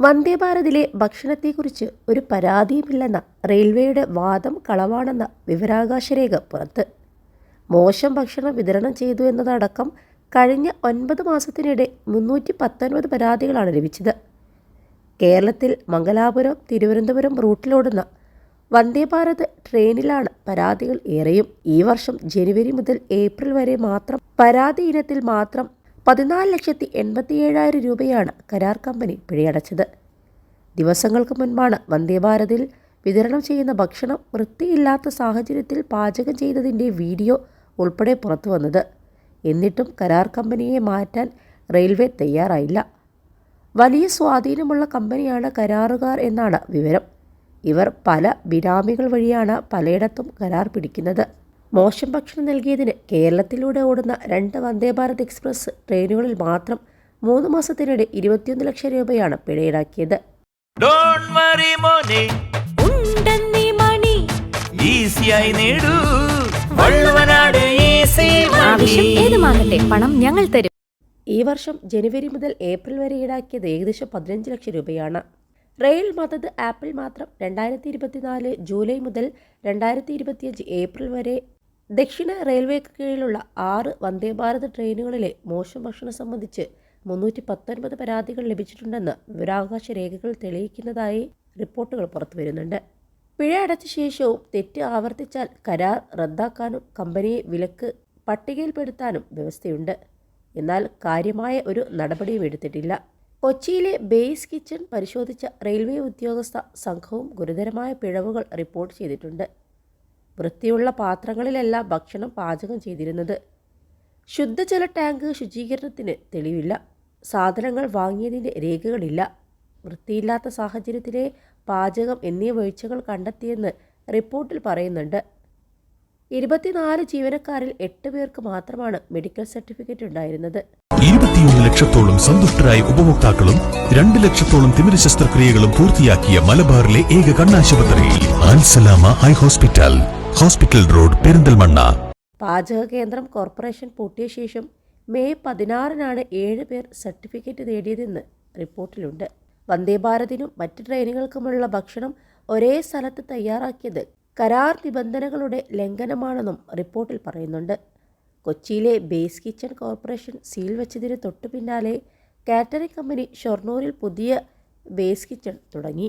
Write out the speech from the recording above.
വന്ദേഭാരതിലെ ഭക്ഷണത്തെക്കുറിച്ച് ഒരു പരാതിയുമില്ലെന്ന റെയിൽവേയുടെ വാദം കളവാണെന്ന വിവരാകാശ രേഖ പുറത്ത്. മോശം ഭക്ഷണം വിതരണം ചെയ്തു എന്നതടക്കം കഴിഞ്ഞ ഒൻപത് മാസത്തിനിടെ മുന്നൂറ്റി പത്തൊൻപത് പരാതികളാണ് ലഭിച്ചത്. കേരളത്തിൽ മംഗലാപുരം തിരുവനന്തപുരം റൂട്ടിലോടുന്ന വന്ദേഭാരത് ട്രെയിനിലാണ് പരാതികൾ ഏറെയും. ഈ വർഷം ജനുവരി മുതൽ ഏപ്രിൽ വരെ മാത്രം പരാതി ഇനത്തിൽ മാത്രം പതിനാല് ലക്ഷത്തി എൺപത്തി ഏഴായിരം രൂപയാണ് കരാർ കമ്പനി പിഴയടച്ചത്. ദിവസങ്ങൾക്ക് മുൻപാണ് വന്ദേഭാരതിൽ വിതരണം ചെയ്യുന്ന ഭക്ഷണം വൃത്തിയില്ലാത്ത സാഹചര്യത്തിൽ പാചകം ചെയ്തതിന്റെ വീഡിയോ ഉൾപ്പെടെ പുറത്തു വന്നത്. എന്നിട്ടും കരാർ കമ്പനിയെ മാറ്റാൻ റെയിൽവേ തയ്യാറായില്ല. വലിയ സ്വാധീനമുള്ള കമ്പനിയാണ് കരാറുകാർ എന്നാണ് വിവരം. ഇവർ പല ബിനാമികൾ വഴിയാണ് പലയിടത്തും കരാർ പിടിക്കുന്നത്. മോശം ഭക്ഷണം നൽകിയതിന് കേരളത്തിലൂടെ ഓടുന്ന രണ്ട് വന്ദേ ഭാരത് എക്സ്പ്രസ് ട്രെയിനുകളിൽ മാത്രം മൂന്ന് മാസത്തിനിടെ ഇരുപത്തിയൊന്ന് ലക്ഷം രൂപയാണ് പിഴ ഈടാക്കിയത് പണം ഞങ്ങൾ തരും. ഈ വർഷം ജനുവരി മുതൽ ഏപ്രിൽ വരെ ഈടാക്കിയത് ഏകദേശം പതിനഞ്ച് ലക്ഷം രൂപയാണ്. റെയിൽ മദത് ആപ്പിൽ മാത്രം രണ്ടായിരത്തി ഇരുപത്തിനാല് ജൂലൈ മുതൽ രണ്ടായിരത്തി ഇരുപത്തിയഞ്ച് ഏപ്രിൽ വരെ ദക്ഷിണ റെയിൽവേക്ക് കീഴിലുള്ള ആറ് വന്ദേഭാരത് ട്രെയിനുകളിലെ മോശം ഭക്ഷണം സംബന്ധിച്ച് മുന്നൂറ്റി പത്തൊൻപത് പരാതികൾ ലഭിച്ചിട്ടുണ്ടെന്ന് വിവരാവകാശ രേഖകൾ തെളിയിക്കുന്നതായി റിപ്പോർട്ടുകൾ പുറത്തുവരുന്നുണ്ട്. പിഴ അടച്ച ശേഷവും തെറ്റ് ആവർത്തിച്ചാൽ കരാർ റദ്ദാക്കാനും കമ്പനിയെ വിലക്ക് പട്ടികയിൽപ്പെടുത്താനും വ്യവസ്ഥയുണ്ട്. എന്നാൽ കാര്യമായ ഒരു നടപടിയും എടുത്തിട്ടില്ല. കൊച്ചിയിലെ ബേസ് കിച്ചൺ പരിശോധിച്ച റെയിൽവേ ഉദ്യോഗസ്ഥ സംഘവും ഗുരുതരമായ പിഴവുകൾ റിപ്പോർട്ട് ചെയ്തിട്ടുണ്ട്. വൃത്തിയുള്ള പാത്രങ്ങളിലല്ല ഭക്ഷണം പാചകം ചെയ്തിരുന്നത്. ശുദ്ധജല ടാങ്ക് ശുചീകരണത്തിന് തെളിവില്ല. സാധനങ്ങൾ വാങ്ങിയതിന്റെ രേഖകളില്ല. വൃത്തിയില്ലാത്ത സാഹചര്യത്തിലെ പാചകം എന്നീ വീഴ്ചകൾ കണ്ടെത്തിയെന്ന് റിപ്പോർട്ടിൽ പറയുന്നുണ്ട്. ഇരുപത്തിനാല് ജീവനക്കാരിൽ എട്ട് പേർക്ക് മാത്രമാണ് മെഡിക്കൽ സർട്ടിഫിക്കറ്റ് ഉണ്ടായിരുന്നത്. ലക്ഷത്തോളം സന്തുഷ്ടരായ ഉപഭോക്താക്കളും രണ്ട് ലക്ഷത്തോളം തിമിര ശസ്ത്രക്രിയകളും പൂർത്തിയാക്കിയ മലബാറിലെ ഏക കണ്ണാശുപത്രി. Alsalama eye hospital. Hospital road Perinthalmanna. പാചക കേന്ദ്രം കോർപ്പറേഷൻ പൂട്ടിയ ശേഷം മെയ് പതിനാറിനാണ് ഏഴ് പേർ സർട്ടിഫിക്കറ്റ് നേടിയതെന്ന് റിപ്പോർട്ടിലുണ്ട്. വന്ദേഭാരതിനും മറ്റ് ട്രെയിനുകൾക്കുമുള്ള ഭക്ഷണം ഒരേ സ്ഥലത്ത് തയ്യാറാക്കിയത് കരാർ നിബന്ധനകളുടെ ലംഘനമാണെന്നും റിപ്പോർട്ടിൽ പറയുന്നുണ്ട്. കൊച്ചിയിലെ ബേസ് കിച്ചൺ കോർപ്പറേഷൻ സീൽ വെച്ചതിന് തൊട്ടു പിന്നാലെ കാറ്ററിംഗ് കമ്പനി ഷൊർണൂരിൽ പുതിയ ബേസ് കിച്ചൺ തുടങ്ങി.